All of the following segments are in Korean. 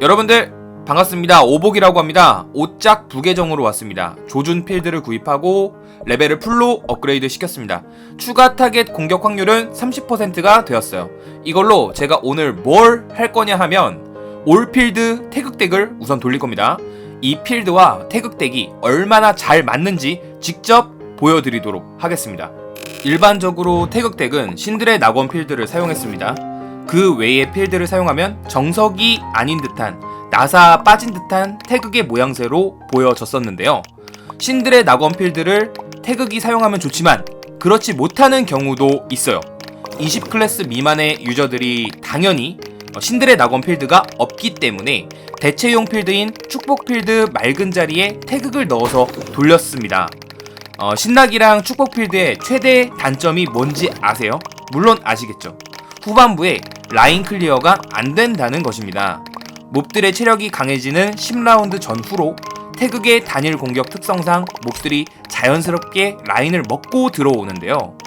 여러분들 반갑습니다. 오복이라고 합니다. 오짝 부계정으로 왔습니다. 조준 필드를 구입하고 레벨을 풀로 업그레이드 시켰습니다. 추가 타겟 공격 확률은 30%가 되었어요. 이걸로 제가 오늘 뭘 할 거냐 하면 올 필드 태극덱을 우선 돌릴 겁니다. 이 필드와 태극덱이 얼마나 잘 맞는지 직접 보여드리도록 하겠습니다. 일반적으로 태극덱은 신들의 낙원 필드를 사용했습니다. 그 외의 필드를 사용하면 정석이 아닌 듯한 나사 빠진 듯한 태극의 모양새로 보여졌었는데요. 신들의 낙원 필드를 태극이 사용하면 좋지만 그렇지 못하는 경우도 있어요. 20 클래스 미만의 유저들이 당연히 어, 신들의 낙원 필드가 없기 때문에 대체용 필드인 축복 필드 맑은 자리에 태극을 넣어서 돌렸습니다. 어, 신낙이랑 축복 필드의 최대 단점이 뭔지 아세요? 물론 아시겠죠. 후반부에 라인 클리어가 안 된다는 것입니다. 몹들의 체력이 강해지는 10라운드 전후로 태극의 단일 공격 특성상 몹들이 자연스럽게 라인을 먹고 들어오는데요.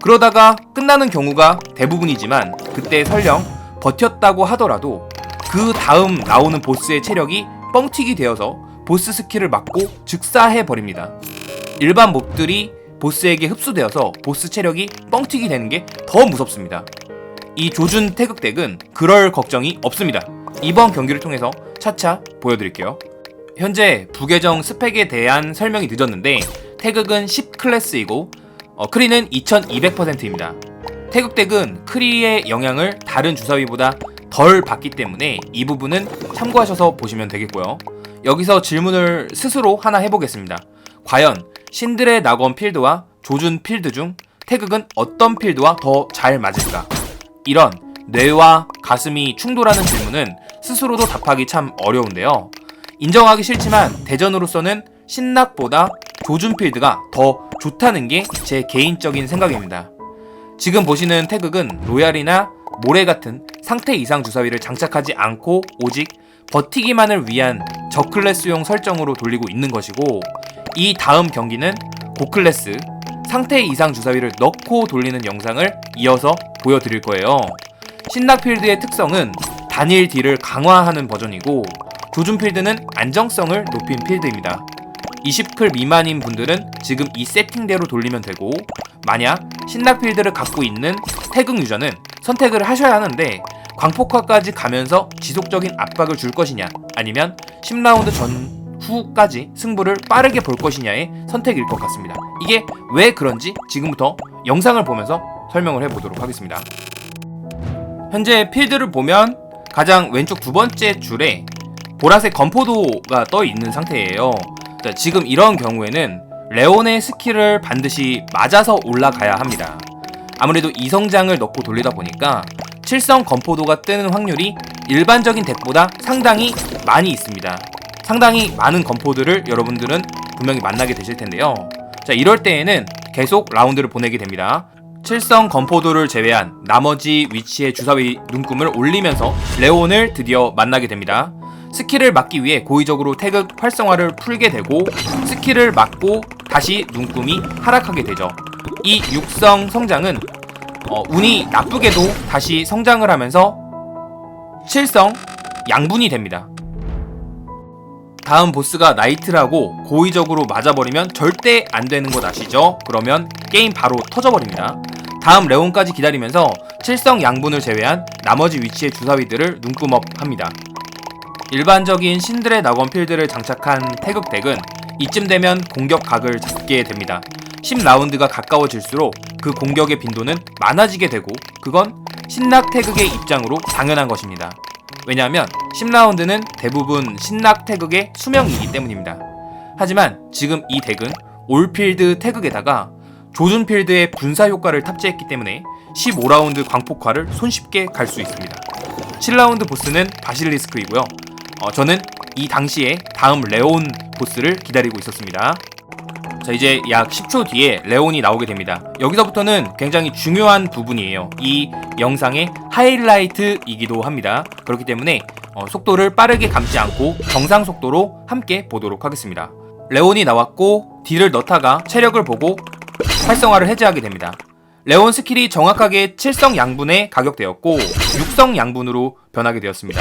그러다가 끝나는 경우가 대부분이지만 그때 설령 버텼다고 하더라도 그 다음 나오는 보스의 체력이 뻥튀기 되어서 보스 스킬을 맞고 즉사해 버립니다. 일반 몹들이 보스에게 흡수되어서 보스 체력이 뻥튀기 되는 게 더 무섭습니다. 이 조준 태극덱은 그럴 걱정이 없습니다. 이번 경기를 통해서 차차 보여드릴게요. 현재 부계정 스펙에 대한 설명이 늦었는데 태극은 10클래스이고 어, 크리는 2200%입니다. 태극덱은 크리의 영향을 다른 주사위보다 덜 받기 때문에 이 부분은 참고하셔서 보시면 되겠고요. 여기서 질문을 스스로 하나 해보겠습니다. 과연 신들의 낙원 필드와 조준 필드 중 태극은 어떤 필드와 더 잘 맞을까? 이런 뇌와 가슴이 충돌하는 질문은 스스로도 답하기 참 어려운데요. 인정하기 싫지만 대전으로서는 신낙보다 조준 필드가 더 좋다는 게 제 개인적인 생각입니다. 지금 보시는 태극은 로얄이나 모래 같은 상태 이상 주사위를 장착하지 않고 오직 버티기만을 위한 저클래스용 설정으로 돌리고 있는 것이고 이 다음 경기는 고클래스 상태 이상 주사위를 넣고 돌리는 영상을 이어서 보여드릴 거예요. 신낙필드의 특성은 단일 딜을 강화하는 버전이고 조준필드는 안정성을 높인 필드입니다. 20클 미만인 분들은 지금 이 세팅대로 돌리면 되고 만약 신낙필드를 갖고 있는 태극 유저는 선택을 하셔야 하는데 광폭화까지 가면서 지속적인 압박을 줄 것이냐 아니면 10라운드 전 후까지 승부를 빠르게 볼 것이냐의 선택일 것 같습니다. 이게 왜 그런지 지금부터 영상을 보면서 설명을 해보도록 하겠습니다. 현재 필드를 보면 가장 왼쪽 두 번째 줄에 보라색 건포도가 떠 있는 상태예요. 자, 지금 이런 경우에는 레온의 스킬을 반드시 맞아서 올라가야 합니다. 아무래도 이성장을 넣고 돌리다 보니까 7성 건포도가 뜨는 확률이 일반적인 덱보다 상당히 많이 있습니다. 상당히 많은 건포도를 여러분들은 분명히 만나게 되실 텐데요. 자, 이럴 때에는 계속 라운드를 보내게 됩니다. 7성 건포도를 제외한 나머지 위치의 주사위 눈금을 올리면서 레온을 드디어 만나게 됩니다. 스킬을 막기 위해 고의적으로 태극 활성화를 풀게 되고 스킬을 막고 다시 눈금이 하락하게 되죠. 이 육성 성장은 어, 운이 나쁘게도 다시 성장을 하면서 7성 양분이 됩니다. 다음 보스가 나이트라고 고의적으로 맞아버리면 절대 안 되는 것 아시죠? 그러면 게임 바로 터져버립니다. 다음 레온까지 기다리면서 7성 양분을 제외한 나머지 위치의 주사위들을 눈금업 합니다. 일반적인 신들의 낙원 필드를 장착한 태극 덱은 이쯤 되면 공격 각을 잡게 됩니다. 10라운드가 가까워질수록 그 공격의 빈도는 많아지게 되고 그건 신낙 태극의 입장으로 당연한 것입니다. 왜냐하면 10라운드는 대부분 신낙 태극의 수명이기 때문입니다. 하지만 지금 이 덱은 올필드 태극에다가 조준 필드의 분사 효과를 탑재했기 때문에 15라운드 광폭화를 손쉽게 갈 수 있습니다. 7라운드 보스는 바실리스크이고요. 어, 저는 이 당시에 다음 레온 보스를 기다리고 있었습니다. 자 이제 약 10초 뒤에 레온이 나오게 됩니다. 여기서부터는 굉장히 중요한 부분이에요. 이 영상의 하이라이트이기도 합니다. 그렇기 때문에 어, 속도를 빠르게 감지 않고 정상 속도로 함께 보도록 하겠습니다. 레온이 나왔고 딜을 넣다가 체력을 보고 활성화를 해제하게 됩니다. 레온 스킬이 정확하게 7성 양분에 가격되었고 6성 양분으로 변하게 되었습니다.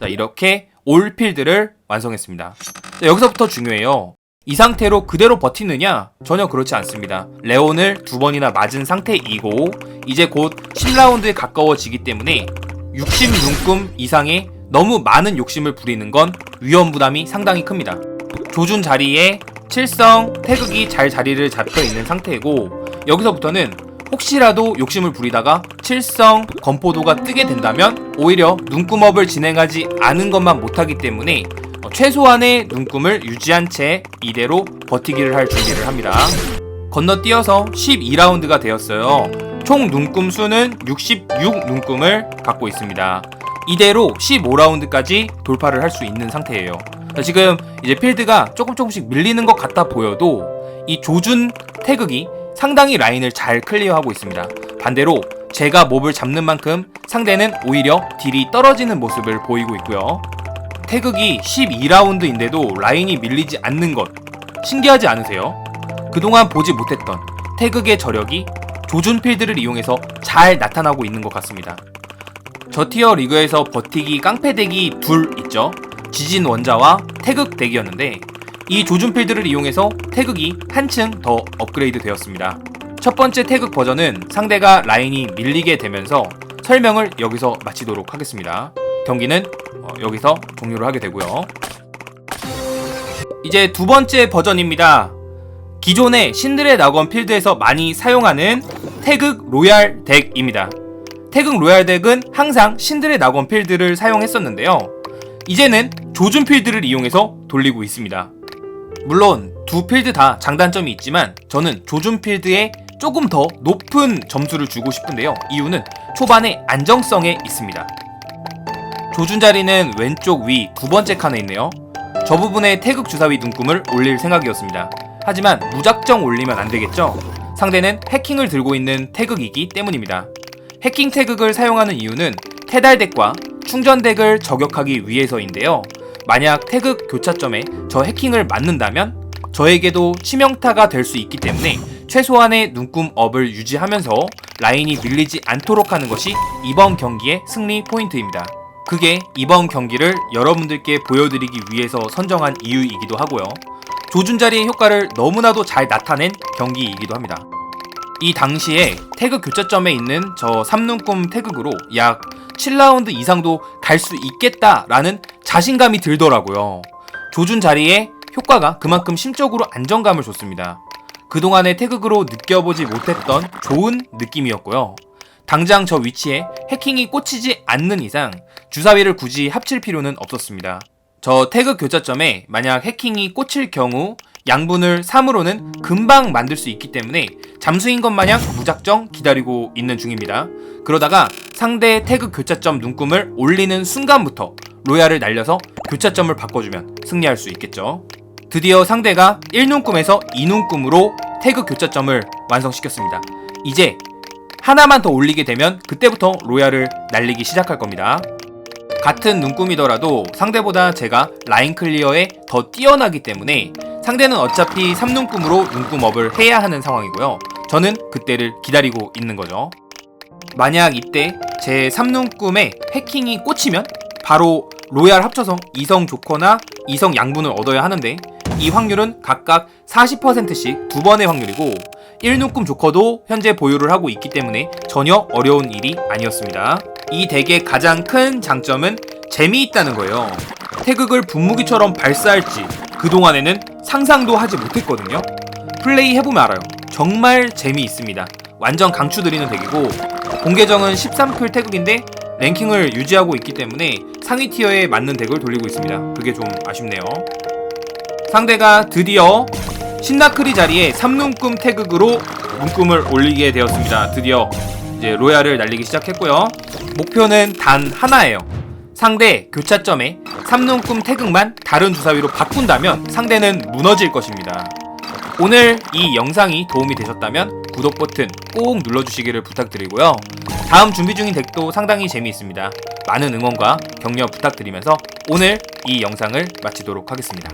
자, 이렇게 올 필드를 완성했습니다. 자, 여기서부터 중요해요. 이 상태로 그대로 버티느냐? 전혀 그렇지 않습니다. 레온을 두 번이나 맞은 상태이고 이제 곧 10라운드에 가까워지기 때문에 60 눈금 이상의 너무 많은 욕심을 부리는 건 위험 부담이 상당히 큽니다. 조준 자리에 칠성 태극이 잘 자리를 잡혀 있는 상태이고 여기서부터는 혹시라도 욕심을 부리다가 칠성 건포도가 뜨게 된다면 오히려 눈금업을 진행하지 않은 것만 못하기 때문에 어, 최소한의 눈금을 유지한 채 이대로 버티기를 할 준비를 합니다. 건너뛰어서 12라운드가 되었어요. 총 눈금 수는 66 눈금을 갖고 있습니다. 이대로 15라운드까지 돌파를 할 수 있는 상태예요. 자, 지금 이제 필드가 조금 조금씩 밀리는 것 같아 보여도 이 조준 태극이 상당히 라인을 잘 클리어하고 있습니다. 반대로 제가 몹을 잡는 만큼 상대는 오히려 딜이 떨어지는 모습을 보이고 있고요. 태극이 12라운드인데도 라인이 밀리지 않는 것 신기하지 않으세요? 그동안 보지 못했던 태극의 저력이 조준 필드를 이용해서 잘 나타나고 있는 것 같습니다. 저 티어 리그에서 버티기 깡패덱이 둘 있죠. 지진 원자와 태극 덱이었는데 이 조준 필드를 이용해서 태극이 한층 더 업그레이드 되었습니다. 첫 번째 태극 버전은 상대가 라인이 밀리게 되면서 설명을 여기서 마치도록 하겠습니다. 경기는 어, 여기서 종료를 하게 되고요. 이제 두 번째 버전입니다. 기존의 신들의 낙원 필드에서 많이 사용하는 태극 로얄 덱입니다. 태극 로얄 덱은 항상 신들의 낙원 필드를 사용했었는데요. 이제는 조준 필드를 이용해서 돌리고 있습니다. 물론 두 필드 다 장단점이 있지만 저는 조준 필드에 조금 더 높은 점수를 주고 싶은데요. 이유는 초반의 안정성에 있습니다. 조준 자리는 왼쪽 위 두 번째 칸에 있네요. 저 부분에 태극 주사위 눈금을 올릴 생각이었습니다. 하지만 무작정 올리면 안 되겠죠? 상대는 해킹을 들고 있는 태극이기 때문입니다. 해킹 태극을 사용하는 이유는 테달 덱과 충전 덱을 저격하기 위해서인데요. 만약 태극 교차점에 저 해킹을 맞는다면 저에게도 치명타가 될 수 있기 때문에 최소한의 눈금 업을 유지하면서 라인이 밀리지 않도록 하는 것이 이번 경기의 승리 포인트입니다. 그게 이번 경기를 여러분들께 보여드리기 위해서 선정한 이유이기도 하고요. 조준 자리의 효과를 너무나도 잘 나타낸 경기이기도 합니다. 이 당시에 태극 교차점에 있는 저 3눈금 태극으로 약 7라운드 이상도 갈 수 있겠다라는 자신감이 들더라고요. 조준 자리에 효과가 그만큼 심적으로 안정감을 줬습니다. 그동안의 태극으로 느껴보지 못했던 좋은 느낌이었고요. 당장 저 위치에 해킹이 꽂히지 않는 이상 주사위를 굳이 합칠 필요는 없었습니다. 저 태극 교차점에 만약 해킹이 꽂힐 경우 양분을 3으로는 금방 만들 수 있기 때문에 잠수인 것 마냥 무작정 기다리고 있는 중입니다. 그러다가 상대의 태극 교차점 눈금을 올리는 순간부터 로얄을 날려서 교차점을 바꿔주면 승리할 수 있겠죠. 드디어 상대가 1눈금에서 2눈금으로 태극 교차점을 완성시켰습니다. 이제 하나만 더 올리게 되면 그때부터 로얄을 날리기 시작할 겁니다. 같은 눈금이더라도 상대보다 제가 라인 클리어에 더 뛰어나기 때문에 상대는 어차피 3눈금으로 눈금업을 해야 하는 상황이고요. 저는 그때를 기다리고 있는 거죠. 만약 이때 제 3눈금에 해킹이 꽂히면 바로 로얄 합쳐서 2성 조커나 2성 양분을 얻어야 하는데 이 확률은 각각 40%씩 두 번의 확률이고 1눈금 조커도 현재 보유를 하고 있기 때문에 전혀 어려운 일이 아니었습니다. 이 덱의 가장 큰 장점은 재미있다는 거예요. 태극을 분무기처럼 발사할지 그동안에는 상상도 하지 못했거든요. 플레이 해보면 알아요. 정말 재미있습니다. 완전 강추드리는 덱이고 공계정은 13풀 태극인데 랭킹을 유지하고 있기 때문에 상위 티어에 맞는 덱을 돌리고 있습니다. 그게 좀 아쉽네요. 상대가 드디어 신나크리 자리에 3눈금 태극으로 눈금을 올리게 되었습니다. 드디어 이제 로얄을 날리기 시작했고요. 목표는 단 하나예요. 상대 교차점에 3눈금 태극만 다른 주사위로 바꾼다면 상대는 무너질 것입니다. 오늘 이 영상이 도움이 되셨다면 구독 버튼 꼭 눌러주시기를 부탁드리고요. 다음 준비 중인 덱도 상당히 재미있습니다. 많은 응원과 격려 부탁드리면서 오늘 이 영상을 마치도록 하겠습니다.